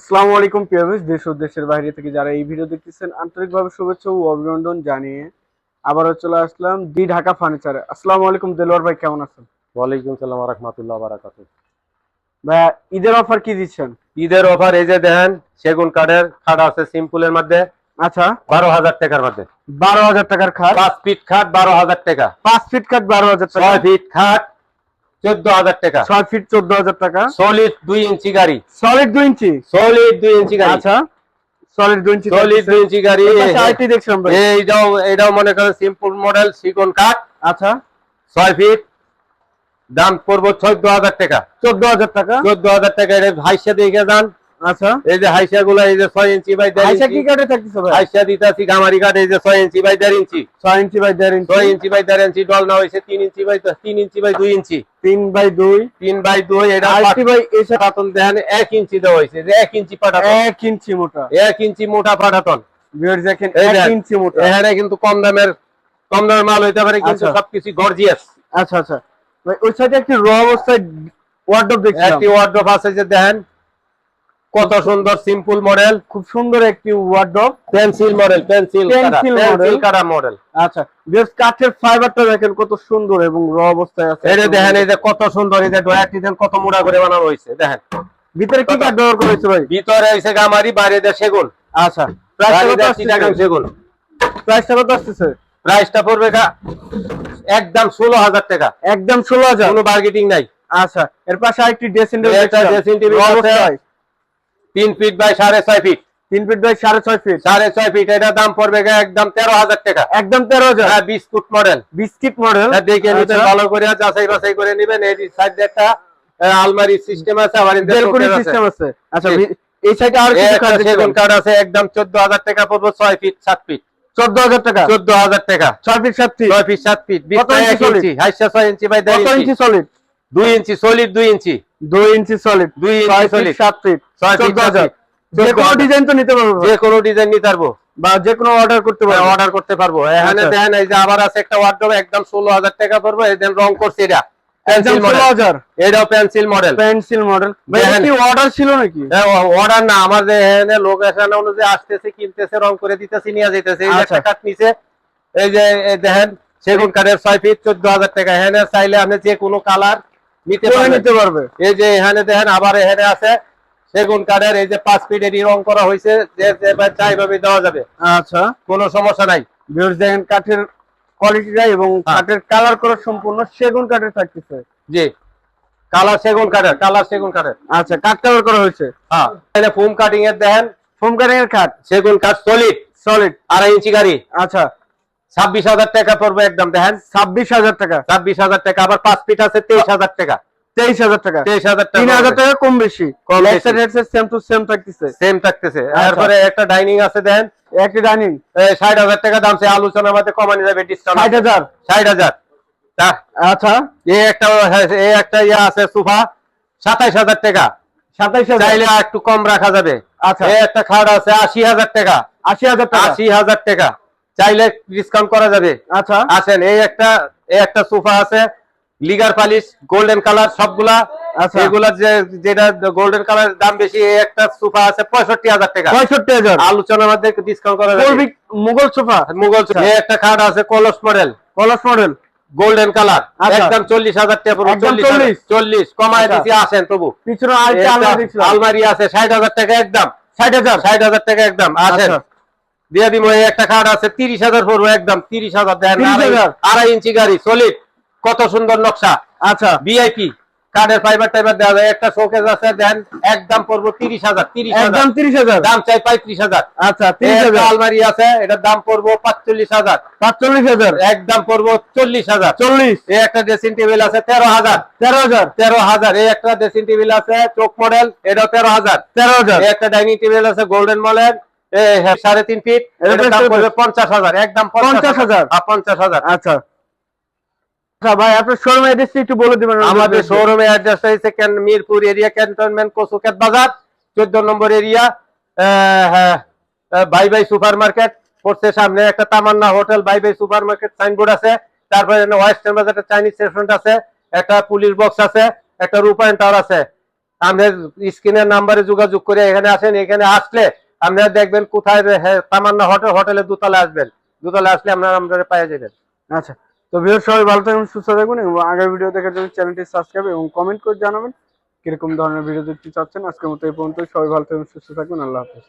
আসসালামু আলাইকুম পিয়ামিস দেশ ও দেশের বাইরে থেকে যারা এই ভিডিও দেখতেছেন আন্তরিকভাবে শুভেচ্ছা ও অভিনন্দন জানিয়ে আবারও চলে আসলাম দি ঢাকা ফার্নিচারে। আসসালামু আলাইকুম দেলোয়ার ভাই কেমন আছেন? ওয়ালাইকুম সালাম রহমতুল্লাহ বারাকাত ভাইয়া ঈদের অফার কি দিচ্ছেন? ঈদের অফার এই যে দেখেন সেগুন কাঠের খাট আছে সিম্পলের মধ্যে। আচ্ছা। বারো হাজার টাকার মধ্যে। বারো হাজার টাকার খাট? পাঁচ ফিট খাট বারো হাজার টাকা। পাঁচ ফিট খাট বারো হাজার টাকা। ছয় ফিট খাট চোদ্দ হাজার টাকা। ছয় ফিট চোদ্দ হাজার টাকা। সলিড দুই ইঞ্চি গাড়ি। সলিড দুই ইঞ্চি? সলিড দুই ইঞ্চি গাড়ি। আচ্ছা। সলিড দুই ইঞ্চি সলিড দুই ইঞ্চি গাড়ি। আইটি দেখছিলাম ভাই। এইটাও এটাও মনে করেন সিম্পল মডেল সিকন কাঠ আচ্ছা। ছয় ফিট। দাম পড়ব চোদ্দ হাজার টাকা। চোদ্দ হাজার টাকা। চোদ্দ হাজার টাকা এটা ভাইসা দেখে যান। আচ্ছা। এই যে হাইসা গুলা এই যে ছয় ইঞ্চি বাই দেড় আইসা কি কাটে থাকতেছে ভাই? হাইসা দিতাছি গামারি কাঠ এই যে ছয় ইঞ্চি বাই দেড় ইঞ্চি। ছয় ইঞ্চি বাই দেড় ইঞ্চি। ছয় ইঞ্চি বাই দেড় ইঞ্চি ডল না হয়েছে তিন ইঞ্চি বাই তিন ইঞ্চি বাই দুই ইঞ্চি। তিন বাই দুই। তিন বাই দুই এটা আইটি বাই এসে পাটাতন দেখেন এক ইঞ্চি দেওয়া হয়েছে যে এক ইঞ্চি পাটাতন এক ইঞ্চি মোটা। এক ইঞ্চি মোটা দেখেন এক ইঞ্চি মোটা। এখানে কিন্তু কম দামের কম দামের মাল হইতে পারে কিন্তু আচ্ছা। সবকিছু গর্জিয়াস আচ্ছা আচ্ছা। ওই সাইডে একটি র অবস্থায় ওয়ার্ডরোব দেখছিলাম। একটি ওয়ার্ড্রপ আছে যে দেখেন কত সুন্দর সিম্পল মডেল খুব সুন্দর একটি wardrobe pencil model pencil. Pencil কাটা মডেল আচ্ছা ভিউয়ার্স কাঠের ফাইবারটা দেখেন কত সুন্দর এবং র অবস্থায় আছে। এই দেখেন এই যে কত সুন্দর এই যে ডয়ারটি দেন কত মোটা করে বানানো হয়েছে দেখেন। ভিতরে কি কাঠ ব্যবহার করা হয়েছে ভাই? ভিতরে হয়েছে গামারি বাইরে দেয় সেগুন। আচ্ছা বাইরে প্রাইসটা কত আসতেছে? সেগুন। প্রাইসটা কত আসতেছে? প্রাইসটা পড়বে গা একদম ষোলো হাজার টাকা। একদম ষোলো হাজার। কোনো বার্গেটিং নাই। আচ্ছা এর পাশে আরেকটি ড্রেসিং একটা dressing table আছে। তিন ফিট বাই সাড়ে ছয় ফিট তিন ফিট বাই সাড়ে ছয় ফিট সাড়ে ছয় ফিট এটা দাম পড়বে একদম তেরো হাজার টাকা। একদম তেরো হাজার। হ্যাঁ বিস্কুট মডেল বিস্কিট মডেল দেখে নিতে ভালো করে যাচাই বাছাই করে নিবেন। এই সাইড একটা আলমারি সিস্টেম আছে আবার এদের বেলকনি। সিস্টেম আছে। আচ্ছা এই সাইডে আর কিছু সেগুন কাঠ আছে একদম চোদ্দ হাজার টাকা পড়ব ছয় ফিট সাত ফিট চোদ্দ হাজার টাকা? চোদ্দ হাজার টাকা। ছয় ফিট সাত ফিট ছয় ফিট সাত ফিট বিশ কত বাই ইঞ্চি এক হাইসা ছয় ইঞ্চি বাই দেড় কত ইঞ্চি ইঞ্চি সলিড দুই ইঞ্চি সলিড দুই ইঞ্চি দুই ইঞ্চি সলিড দুই ইঞ্চি ছয় ফিট solid। সাত ফিট যে কোনো ডিজাইন তো নিতে পারব। যে কোনো ডিজাইন নিতে পারব। বা যে কোনো অর্ডার করতে পারব। অর্ডার করতে পারব। এখানে আচ্ছা। দেখেন এই যে আবার আছে একটা ওয়ার্ডরোব একদম ষোলো হাজার টাকা পড়ব। এই দেন রং করছে এটা। একদম পেন্সিল ষোলো মডেল হাজার। এটাও pencil model pencil model order ছিল নাকি? অর্ডার না। আমার এখানে লোকেশন অনুযায়ী আসতেছে কিনতেছে রং করে দিতেছে নিয়ে যেতেছে এই আচ্ছা। একটা নিচে এই যে দেখেন সেগুন কাঠের ছয় ফিট চোদ্দ হাজার টাকা। এখানে চাইলে আপনি যে কোনো কালার নিতে নিতে পারবে। এই যে এখানে দেখেন আবার এখানে আছে সেগুন কাঠের এই যে পাঁচ ফিট এটি রং করা হয়েছে যে চাই ভাবে দেওয়া যাবে। আচ্ছা। কোনো সমস্যা নাই। ভিউয়ার্স দেখেন কাঠের কোয়ালিটিটা এবং হ্যাঁ। কাঠের কালার করা সম্পূর্ণ সেগুন কাঠের থাকতেছে। জি। কালার সেগুন কাঠের কালার সেগুন কাঠের। আচ্ছা কাঠ কালার করা হয়েছে? হ্যাঁ। এখানে ফোম কাটিং এর দেখেন ফোম কাটিং এর কাঠ? সেগুন কাঠ সলিড সলিড আড়াই ইঞ্চি গাড়ি। আচ্ছা। ছাব্বিশ হাজার টাকা পড়বে একদম দেখেন। ছাব্বিশ হাজার টাকা? ছাব্বিশ হাজার টাকা আবার পাঁচ ফিট আছে তেইশ হাজার টাকা। তেইশ হাজার টাকা। তেইশ হাজার তিন হাজার টাকা কম বেশি সেম টু সেম থাকতেছে। সেম থাকতেছে। তারপরে একটা ডাইনিং আছে দেখেন একটি ডাইনিং ষাট হাজার টাকা দাম সে আলোচনার মধ্যে কমানো যাবে ডিসকাউন্ট ষাট হাজার। ষাট হাজার। আচ্ছা। এই একটা এই একটা ইয়ে আছে সোফা। সাতাইশ হাজার টাকা। সাতাইশ চাইলে একটু কম রাখা যাবে। আচ্ছা। এই একটা খাট আছে আশি হাজার টাকা। আশি হাজার টাকা। আশি হাজার টাকা। চাইলে ডিসকাউন্ট করা যাবে। আচ্ছা। আসেন এই একটা এই একটা সোফা আছে লিগার পালিশ গোল্ডেন কালার সবগুলা আচ্ছা। এগুলা যে যেটা গোল্ডেন কালার দাম বেশি একটা সোফা আছে পঁয়ষট্টি হাজার টাকা। পঁয়ষট্টি হাজার? আলোচনার মধ্যে ডিসকাউন্ট করা যাবে। মুঘল সোফা মুঘল এই একটা খাট আছে কলস মডেল কলস মডেল গোল্ডেন কালার। একদম চল্লিশ হাজার টাকা চল্লিশ হাজার- 40 চল্লিশ। কমায় আচ্ছা। দিচ্ছি আসেন তবু। পিছনে আলমারি আছে ষাট হাজার টাকা একদম। ষাট হাজার? ষাট হাজার টাকা একদম। আসেন। আচ্ছা। দিয়ে দিব একটা কার্ড আছে তিরিশ হাজার পড়ব একদম। তিরিশ হাজার দেন আড়াই ইঞ্চি গাড়ি সলিড কত সুন্দর নকশা। আচ্ছা। ভিআইপি কার্ডের ফাইবার টাইবার দেওয়া যায়। একটা শোকেস আছে দেন একদম পড়ব তিরিশ হাজার তিরিশ হাজার। একদম তিরিশ হাজার। দাম চাই পঁয়ত্রিশ হাজার। আচ্ছা তিরিশ হাজার। আলমারি আছে এটার দাম পড়ব পাঁচচল্লিশ হাজার। পাঁচচল্লিশ হাজার। একদম পড়ব চল্লিশ হাজার। চল্লিশ। এই একটা ড্রেসিং টেবিল আছে তেরো হাজার। তেরো হাজার। তেরো হাজার। এই একটা ড্রেসিং টেবিল আছে চোখ মডেল এটাও তেরো হাজার। তেরো হাজার। এই একটা ডাইনিং টেবিল আছে গোল্ডেন মলের সাড়ে তিন ফিট পঞ্চাশ হাজার একদম 50,000 হ্যাঁ, পঞ্চাশ হাজার। আচ্ছা। ভাই আপনার শোরুম অ্যাড্রেসটা একটু বলে দিবেন আমাদের শোরুমে অ্যাড্রেস হয়েছে মিরপুর এরিয়া ক্যান্টনমেন্ট বাজার চোদ্দ নম্বর area buy buy super market পড়ছে সামনে একটা Tamanna hotel buy buy super market signboard আছে। তারপরে ওয়েস্টার্ন বাজার একটা চাইনিজ রেস্টুরেন্ট আছে একটা পুলিশ বক্স আছে একটা রূপায়ণ টাওয়ার আছে। আমাদের স্ক্রিনের নাম্বারে যোগাযোগ করে এখানে আসেন এখানে আসলে আপনারা দেখবেন কোথায় হে- তামান্না হোটেল হোটেলে দুতলা আসবেন। দুতলা আসলে আপনারা আমাদের পাওয়া যাবেন। আচ্ছা। তো ভিডিও সবাই ভালো থাকবেন, সুস্থ থাকবেন এবং আগের ভিডিও দেখার জন্য চ্যানেলটি সাবস্ক্রাইব এবং কমেন্ট করে জানাবেন। কীরকম ধরনের ভিডিও দেখতে চাচ্ছেন, আজকের মতো এই পর্যন্ত সবাই ভালো থাকবেন, সুস্থ থাকবেন। আল্লাহ হাফেজ।